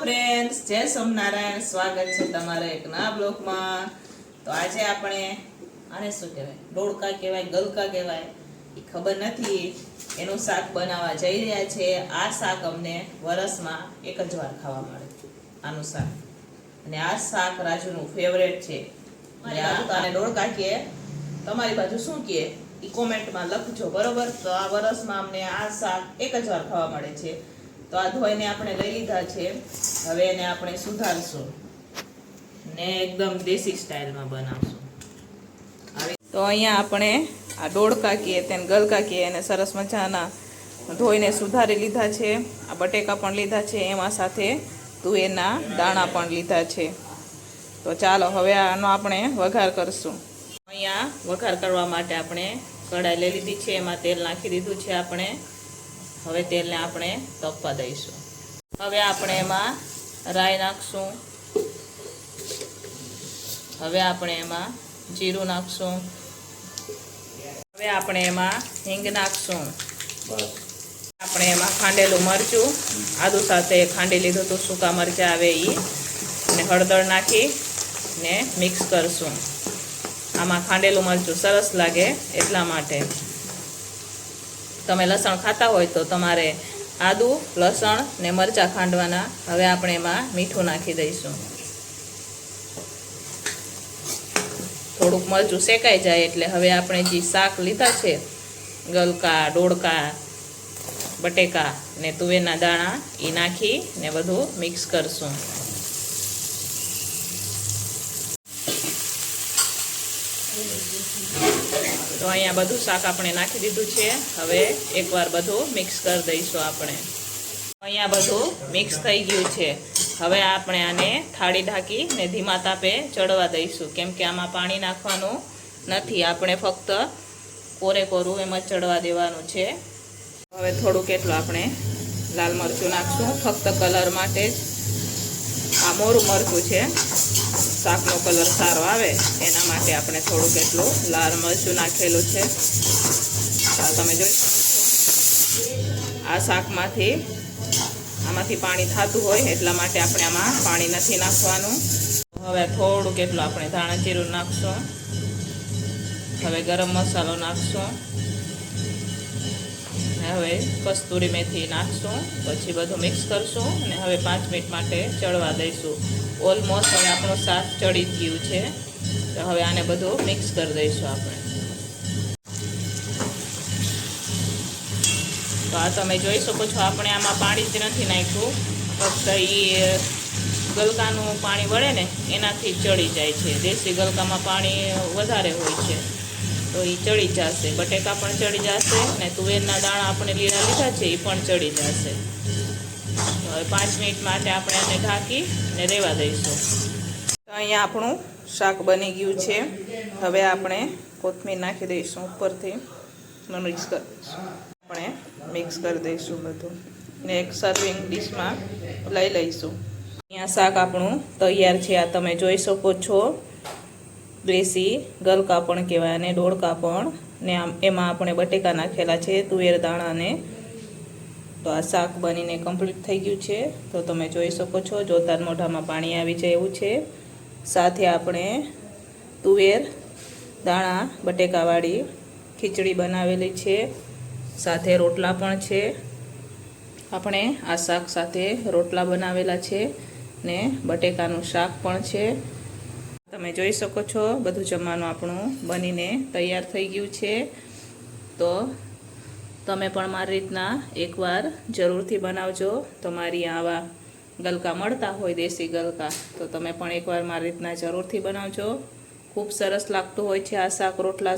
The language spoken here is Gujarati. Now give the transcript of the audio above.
ફ્રેન્ડ્સ જય સોમનારાયણ. સ્વાગત છે તમારા એક નવા બ્લોગમાં. તો આજે આપણે, આને શું કહેવાય? ડોળકા કહેવાય, ગલકા કહેવાય, એ ખબર નથી. એનું શાક બનાવવા જઈ રહ્યા છે. આ શાક અમને વરસમાં એક જ વાર ખાવા મળે. આનું શાક. અને આ શાક રાજુનું ફેવરેટ છે. અને ડોળકા કહે તમારી બાજુ શું કહે એ કોમેન્ટમાં લખજો, બરોબર? તો આ વરસમાં અમને આ શાક એક જ વાર ખાવા મળે છે. તો આ ધોઈને આપણે લઈ લીધા છે. હવે એને આપણે સુધારશું. ને એકદમ દેશી સ્ટાઇલમાં બનાવશું. તો અહીંયા આપણે આ ડોળકા કીએ તેને ગલકા કીએ એને સરસ મજાના ધોઈને સુધારી લીધા છે. આ બટેકા પણ લીધા છે. એમાં સાથે તુવેરના દાણા પણ લીધા છે. તો ચાલો, હવે આનો આપણે વઘાર કરશું. અહીંયા વઘાર કરવા માટે આપણે કઢાઈ લઈ લીધી છે. એમાં તેલ નાખી દીધું છે આપણે. હવે તેલને આપણે તપવા દઈશું. હવે આપણે એમાં રાઈ નાખશું. હવે આપણે એમાં જીરું નાખશું. હવે આપણે એમાં હિંગ નાખશું. આપણે એમાં ખાંડેલું મરચું આદુ સાથે ખાંડી લીધું હતું સૂકા મરચાં આવે એ અને હળદર નાખી ને મિક્સ કરશું. આમાં ખાંડેલું મરચું સરસ લાગે એટલા માટે. તમે લસણ ખાતા હોય તો તમારે આદું, લસણ ને મરચાં ખાંડવાના. હવે આપણે એમાં મીઠું નાખી દઈશું. થોડુંક મરચું શેકાઈ જાય એટલે હવે આપણે જે શાક લીધા છે, ગલકા, ડોળકા, બટેકા ને તુવેરના દાણા એ નાખી ને બધું મિક્સ કરશું. તો અહીંયા બધું શાક આપણે નાખી દીધું છે. હવે એકવાર બધું મિક્સ કરી દઈશું આપણે. અહીંયા બધું મિક્સ થઈ ગયું છે. હવે આપણે આને થાળી ઢાંકી ને ધીમા તાપે ચડવા દઈશું. કેમ કે આમાં પાણી નાખવાનું નથી. આપણે ફક્ત કોરે કોરું એમ જ ચડવા દેવાનું છે. હવે થોડું કેટલું આપણે લાલ મરચું નાખશું. ફક્ત કલર માટે જ આ મોરું મરચું છે. શાકનો કલર સારો આવે, એના માટે આપણે થોડુંક એટલું લાલ મરચું નાખેલું છે. આ તમે જોઈ આ શાકમાંથી, આમાંથી પાણી થતું હોય એટલા માટે આપણે આમાં પાણી નથી નાખવાનું. હવે થોડું કેટલું આપણે ધાણા જીરું નાખશું. હવે ગરમ મસાલો નાખશું. ને હવે કસ્તુરી મેથી નાખશું, પછી બધું મિક્સ કરશું અને હવે પાંચ મિનિટ માટે ચડવા દઈશું. ઓલમોસ્ટ હવે આપણું શાક ચડી ગયું છે. તો હવે આને બધું મિક્સ કરી દઈશું આપણે. તો આ તમે જોઈ શકો છો, આપણે આમાં પાણી જ નથી નાખ્યું. ફક્ત એ ગલકાનું પાણી વળે ને, એનાથી ચડી જાય છે. દેશી ગલકામાં પાણી વધારે હોય છે. તો એ ચડી જશે. બટેકા પણ ચડી જશે ને તુવેરના દાણા આપણે લીલા લીધા છે એ પણ ચડી જશે. હવે પાંચ મિનિટ માટે આપણે આને ઢાંકી ને રહેવા દઈશું. તો અહીંયા આપણું શાક બની ગયું છે. હવે આપણે કોથમીર નાખી દઈશું ઉપરથી મિક્સ કરી આપણે મિક્સ કરી દઈશું બધું ને એક સર્વિંગ ડીશમાં લઈ લઈશું. અહીંયા શાક આપણું તૈયાર છે, આ તમે જોઈ શકો છો. દેશી ગલકા પણ કહેવાય અને ડોળ પણ ને આમ એમાં આપણે બટેકા નાખેલા છે, તુવેર દાણાને તો આ શાક બનીને કમ્પ્લીટ થઈ ગયું છે. તો તમે જોઈ શકો છો, જોતાર મોઢામાં પાણી આવી જાય એવું છે. સાથે આપણે તુવેર, દાણા, બટેકાવાળી ખીચડી બનાવેલી છે. સાથે રોટલા પણ છે. આપણે આ શાક સાથે રોટલા બનાવેલા છે ને બટેકાનું શાક પણ છે. તમે જોઈ શકો છો, બધું જમવાનું આપણું બનીને તૈયાર થઈ ગયું છે. તો તમે પણ મારી રીતના એકવાર જરૂરથી બનાવજો. તમારી આવા ગલકા મળતા હોય, દેશી ગલકા, તો તમે પણ એકવાર મારી રીતના જરૂરથી બનાવજો. ખૂબ સરસ લાગતું હોય છે આ શાક રોટલા